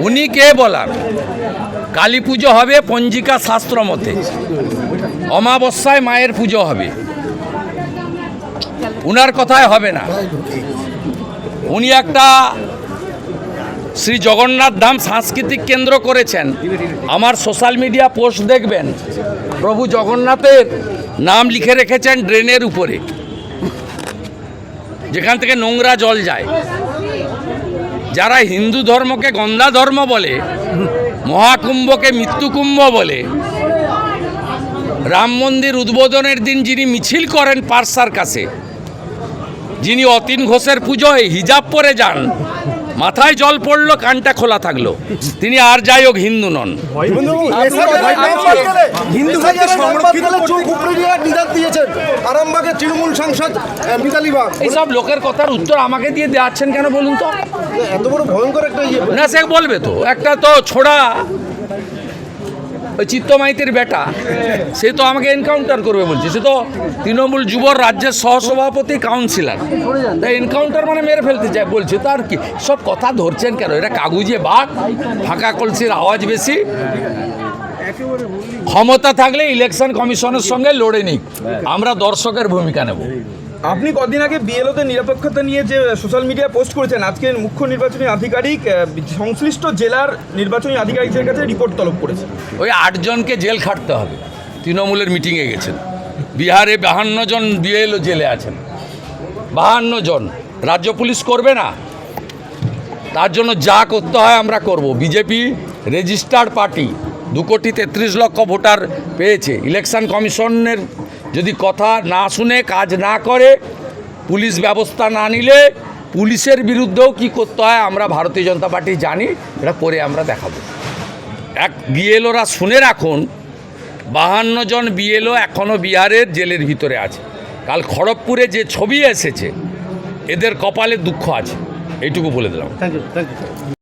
উনি কে বলার? কালী পুজো হবে পঞ্জিকা শাস্ত্র মতে। অমাবস্যায় মায়ের পুজো হবে। উনার কথায় হবে না। উনি একটা শ্রী জগন্নাথ ধাম সাংস্কৃতিক কেন্দ্র করেছেন। আমার সোশ্যাল মিডিয়া পোস্ট দেখবেন। প্রভু জগন্নাথের নাম লিখে রেখেছেন ড্রেনের উপরে। যেখান থেকে নোংরা জল যায়। যারা হিন্দু ধর্মকে গন্ধা ধর্ম বলে, মহাকুম্ভকে মৃত্যুকুম্ভ বলে, রাম মন্দির উদ্বোধনের দিন যিনি মিছিল করেন পার্সার কাছে, যিনি অতীন ঘোষের পুজোয় হিজাব পরে যান মাথায় জল পড়ল কানটা খোলা থাকল। তিনি আর যাই হোক হিন্দু নন। হিন্দুদেরকে সংরক্ষিত চোখ নিদান দিয়েছেন। আরামবাগের তৃণমূল সাংসদ মিতালি বাগ। এইসব লোকের কথার উত্তর আমাকে দিয়ে দেওয়াচ্ছেন কেন বলুন তো? এত বড় ভয়ঙ্কর একটা ইয়ে। না সে বলবে তো। একটা তো ছোড়া ওই চিত্তমাইতির বেটা, সে তো আমাকে এনকাউন্টার করবে বলছে। সে তো তৃণমূল যুব রাজ্যের সহসভাপতি কাউন্সিলর তাই এনকাউন্টার মানে মেরে ফেলতে চায়, বলছে তো আর কি? সব কথা ধরছেন কেন? এটা কাগুজে বাঘ, ফাঁকা কলসির আওয়াজ বেশি। ক্ষমতা থাকলে ইলেকশন কমিশনের সঙ্গে লড়ে নিক। আমরা দর্শকের ভূমিকা নেব। আপনি কদিন আগে বিএলওতে নিরপেক্ষতা নিয়ে যে সোশ্যাল মিডিয়া পোস্ট করেছেন আজকে মুখ্য নির্বাচনী আধিকারিক সংশ্লিষ্ট জেলার নির্বাচনী আধিকারিকদের কাছে রিপোর্ট তলব করেছে ওই আটজনকে জেল খাটতে হবে। তৃণমূলের মিটিংয়ে গেছেন। বিহারে বাহান্ন জন বিএলও জেলে আছেন। বাহান্ন জন। রাজ্য পুলিশ করবে না। তার জন্য যা করতে হয় আমরা করব। বিজেপি রেজিস্টার্ড পার্টি দু কোটি তেত্রিশ লক্ষ ভোটার পেয়েছে। ইলেকশন কমিশনের যদি কথা না শুনে, কাজ না করে, পুলিশ ব্যবস্থা না নিলে পুলিশের বিরুদ্ধেও কি করতে হয় আমরা ভারতীয় জনতা পার্টি জানি, এটা করে আমরা দেখাবো। এক বিএলওরা শুনে রাখুন, বাহান্ন জন বিএলও এখনও বিহারের জেলের ভিতরে আছে। কাল খড়গপুরে যে ছবি এসেছে, এদের কপালে দুঃখ আছে, এইটুকু বলে দিলাম। Thank you thank you